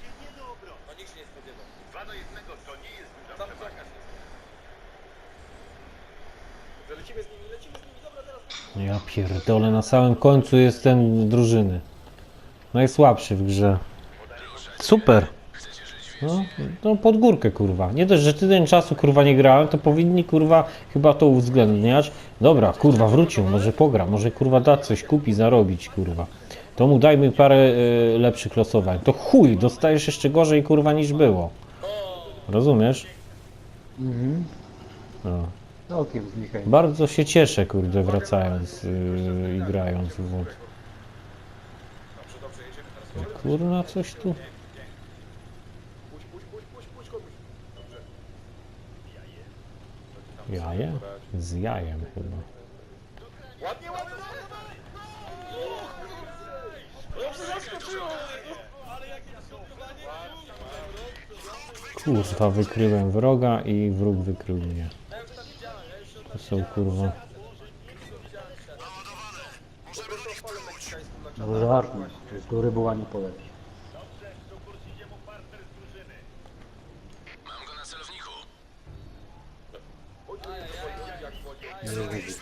w zasadzie nie do obrony. No nikt się nie spodziewał. 2 do 1 to nie jest duża Tam przewaga. Że lecimy z nimi, lecimy z nimi, dobra, teraz. Ja pierdolę, na samym końcu jest ten drużyny. Najsłabszy w grze. Super. No, no pod górkę kurwa. Nie dość, że tydzień czasu kurwa nie grałem, to powinni kurwa chyba to uwzględniać. Dobra, kurwa wrócił, może pogra, może kurwa da coś kupi, zarobić kurwa. To mu dajmy parę y, lepszych losowań. To chuj, dostajesz jeszcze gorzej kurwa niż było. Rozumiesz? Mhm. No. Całkiem znikaj. Bardzo się cieszę, kurde, wracając yy, i grając w teraz. Kurna, coś tu. Jaje? Z jajem chyba. Kurwa, wykryłem wroga i wróg wykrył mnie. To są kurwa. No żartuj. Tu rybuła nie poleci.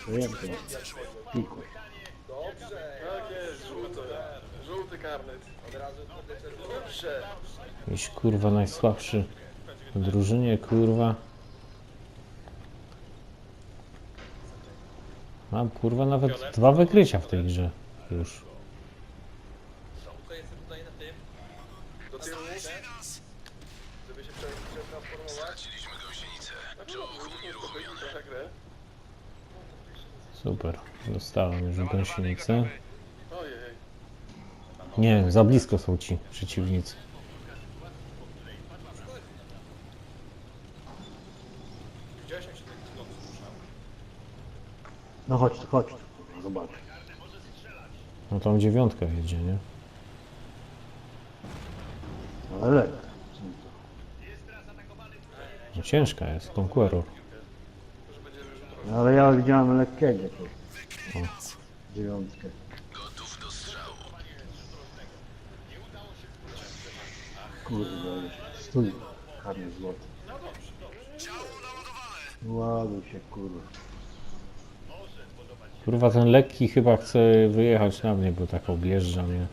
Nie. Tak podleciał. Dobrze. Jakiś kurwa najsłabszy drużynie, kurwa. Mam kurwa nawet dwa wykrycia w tej grze. Już. Super. Dostałem już gąsienicę. Nie, za blisko są ci przeciwnicy. Widziałeś jak się ten ląd ruszał? No chodź tu, chodź tu. Zobacz. No tam dziewiątka jedzie, nie? Ale lekko. No, ciężka jest, Conqueror. No, Ale ja widziałem lekkiego tu. Dziewiątkę. Gotów do strzału. Kurwa, stój. Karny złoty. Ładuj się, kurwa. Kurwa, ten lekki chyba chce wyjechać na mnie, bo tak objeżdża mnie.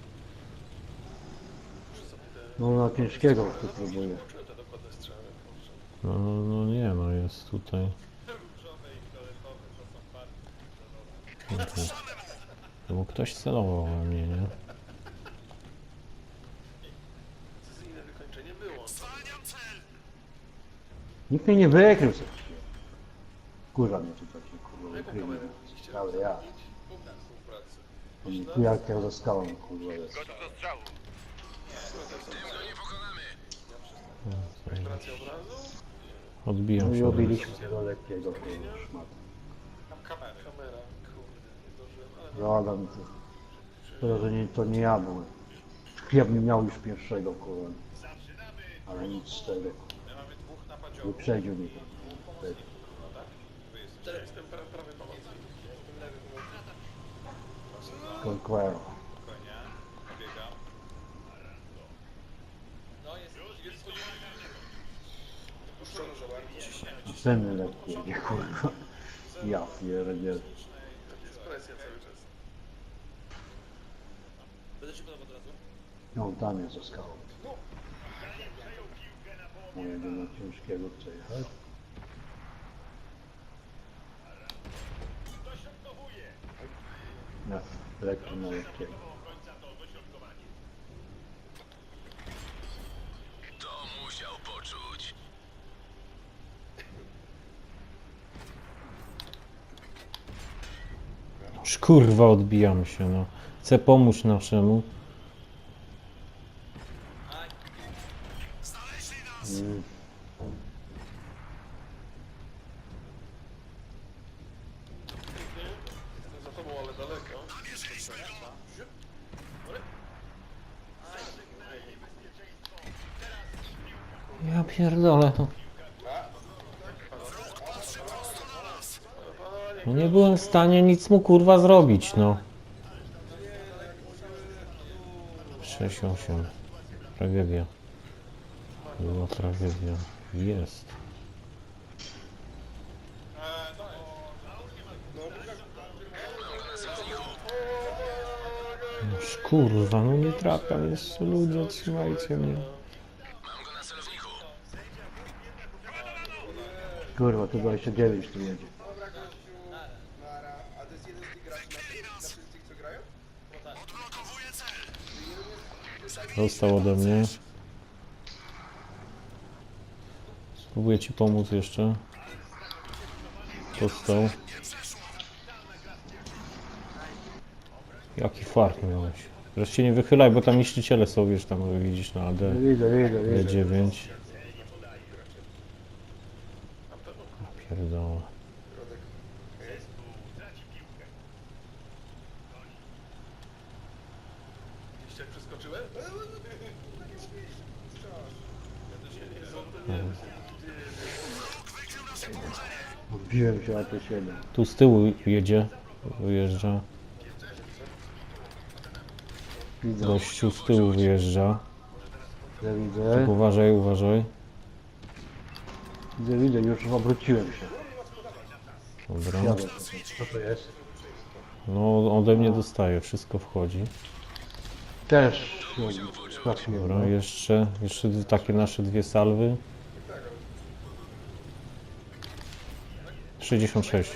No na ciężkiego tu próbuję. No, no, no nie, no jest tutaj. No bo ktoś celował we mnie, nie? Precyzyjne wykończenie było. Nikt mnie nie wykrył sobie. Kurwa mnie tu taki kurwa wykrył. Ale ja. Tu jak ja dostałem kurwa jest. Rejestracja obrazu. Odbijam No i się. od was. obiliśmy tego lekkiego kurwa szmat. Kamera. Kamera. Kurde, nie zdążyłem. Ale Zadam. Szkoda, że nie, to nie ja byłem. Ja bym miał już pierwszego kurwa. Ale nic z tego. Mamy dwóch napadziorów. Wyprzedził mnie. jestem Conquero. Spokojnie. Ceny lekkie, nie kurwa. Ja pierdzielę. Jest presja cały czas. Będę ci podał od razu. No tam jest za skałą. Mojego na ciężkiego przejechać. Na. To musiał poczuć. Kurwa, odbijam się, no. Chcę pomóc naszemu. Mm. Jestem za tobą, ale daleko. Ja pierdolę, no. No nie byłem w stanie nic mu kurwa zrobić, no. 6-8. Tragedia. Była tragedia. Jest. Noż kurwa, no nie trafiam jeszcze ludzie, trzymajcie mnie. Kurwa, tu 29 tu jedzie. Nara. A to jest jeden z tych graczy na, na wszystkich, co grają? Dostał ode mnie. Spróbuję ci pomóc jeszcze. Dostał. Jaki fart miałeś. Się nie wychylaj, bo tam niszczyciele są, wiesz, tam widzisz na AD. Widzę, widzę, widzę. D9. Pierdolę. Jak przeskoczyłem? Odbiłem się, a to 7. Tu z tyłu jedzie. Wyjeżdża. Widzę, Gościu z tyłu wyjeżdża. widzę, widzę. Uważaj, uważaj. Widzę, widzę, już obróciłem się. Dobra. Jadę. Co to jest? No ode mnie dostaje, wszystko wchodzi. Też trafiłem. Dobra, jeszcze, jeszcze takie nasze dwie salwy. 66.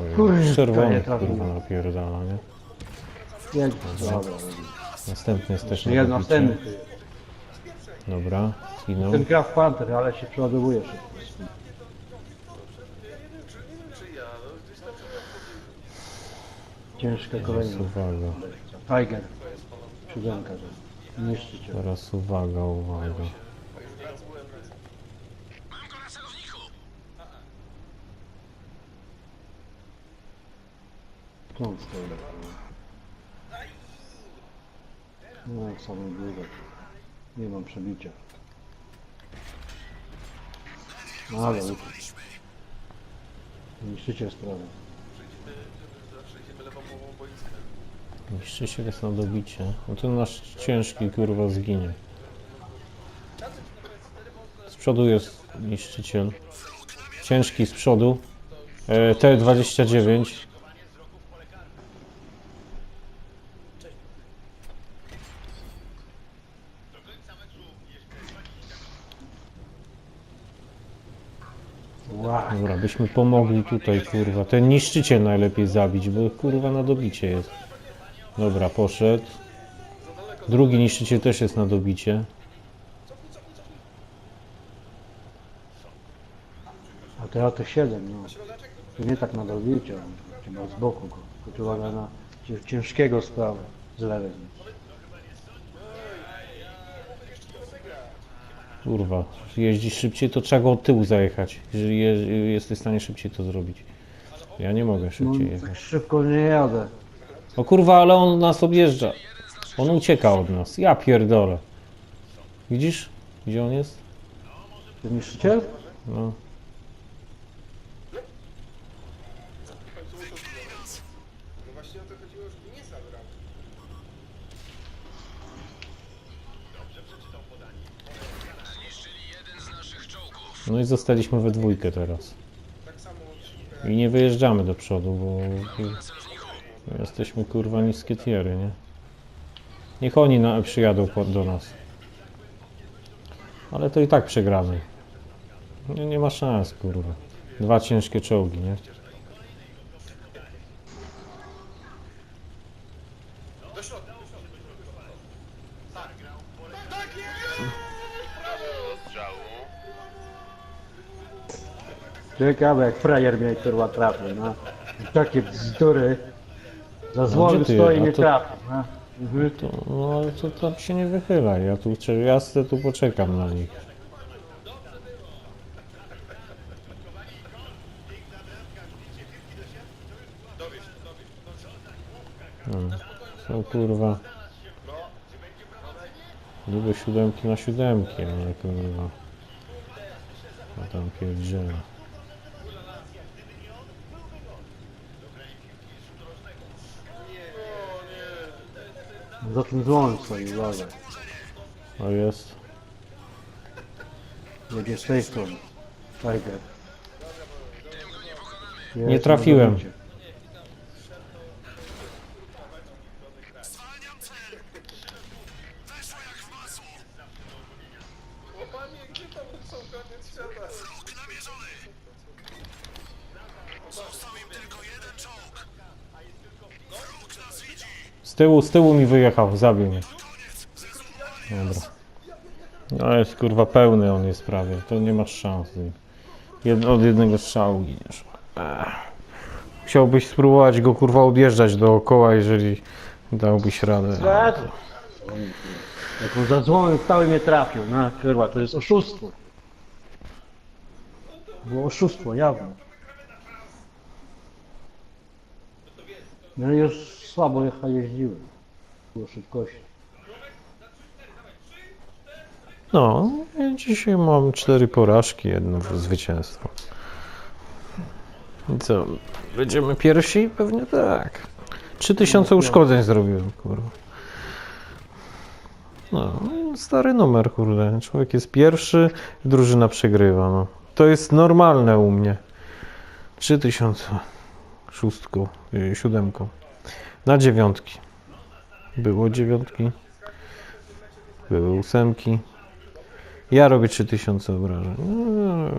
Oj, Kurde, czerwony nie trafiłem. kurwa napierdala, nie? Jedź, dobra. Następny jest też na jeden dobicie. następny. tu jest. Dobra, zginął. Ten Graf Panther, ale się przeładowuje szybko. Ciężka Teraz kolejna. uwaga, Tiger. Siódemka. to Niszczyciel. teraz uwaga, uwaga. On stoi. No, w samym górze. Nie mam przebicia. No ale sprawy. zawsze idziemy lewą połową boiska. Niszczyciel jest na dobicie. No ten nasz ciężki kurwa zginie. Z przodu jest niszczyciel. Ciężki z przodu. E, T29. Wow. Dobra, byśmy pomogli tutaj, kurwa. Ten niszczyciel najlepiej zabić, bo kurwa na dobicie jest. Dobra, poszedł. Drugi niszczyciel też jest na dobicie. A teraz to 7, no. To nie tak na dobicie, chyba z boku go. Uwaga na cię- ciężkiego sprawy z lewej. Kurwa, jeździsz szybciej, to trzeba go od tyłu zajechać. Jeżeli je, jesteś w stanie szybciej to zrobić. Ja nie mogę No, szybciej tak jechać. szybko nie jadę. O kurwa, ale on nas objeżdża. On ucieka od nas. Ja pierdolę. Widzisz? Gdzie on jest? Ten niszczyciel? No. No właśnie o to chodziło, żeby nie zabrał. No i zostaliśmy we dwójkę teraz. I nie wyjeżdżamy do przodu, bo jesteśmy kurwa niskie tiery, nie? Niech oni na, przyjadą do nas. Ale to i tak przegramy. Nie, nie ma szans, kurwa. Dwa ciężkie czołgi, nie? Ciekawe jak frajer mnie kurwa trafił, no. Takie bzdury. Za złomy gdzie ty? stoi A nie to- trafi, no. Mhm. To, no ale to tam się nie wychyla. Ja tu, cze- ja se tu poczekam na nich. No, są kurwa. Niby siódemki na siódemki, ale kurwa. A tam pierdziele. Za tym złomem stoi, uważaj. O jest. Jedzie z tej strony. Tiger. Nie trafiłem. Tyłu, z tyłu mi wyjechał, zabił mnie. Dobra. No jest kurwa pełny on jest prawie, to nie masz szans. Jed, od jednego strzału giniesz. Chciałbyś spróbować go kurwa odjeżdżać dookoła, jeżeli dałbyś radę. Jak za złomem stały mnie trafił, no kurwa, to jest oszustwo. Było oszustwo, jawne. No już słabo jecha jeździłem. Było szybkości. No, ja dzisiaj mam cztery porażki, jedno zwycięstwo. I co, będziemy pierwsi? Pewnie tak. 3000 uszkodzeń zrobiłem, kurwa. No, stary numer, kurde. Człowiek jest pierwszy, drużyna przegrywa, no. To jest normalne u mnie. 3000 szóstką, y, siódemką. Na dziewiątki. Było dziewiątki. Były ósemki. Ja robię 3000 obrażeń. No,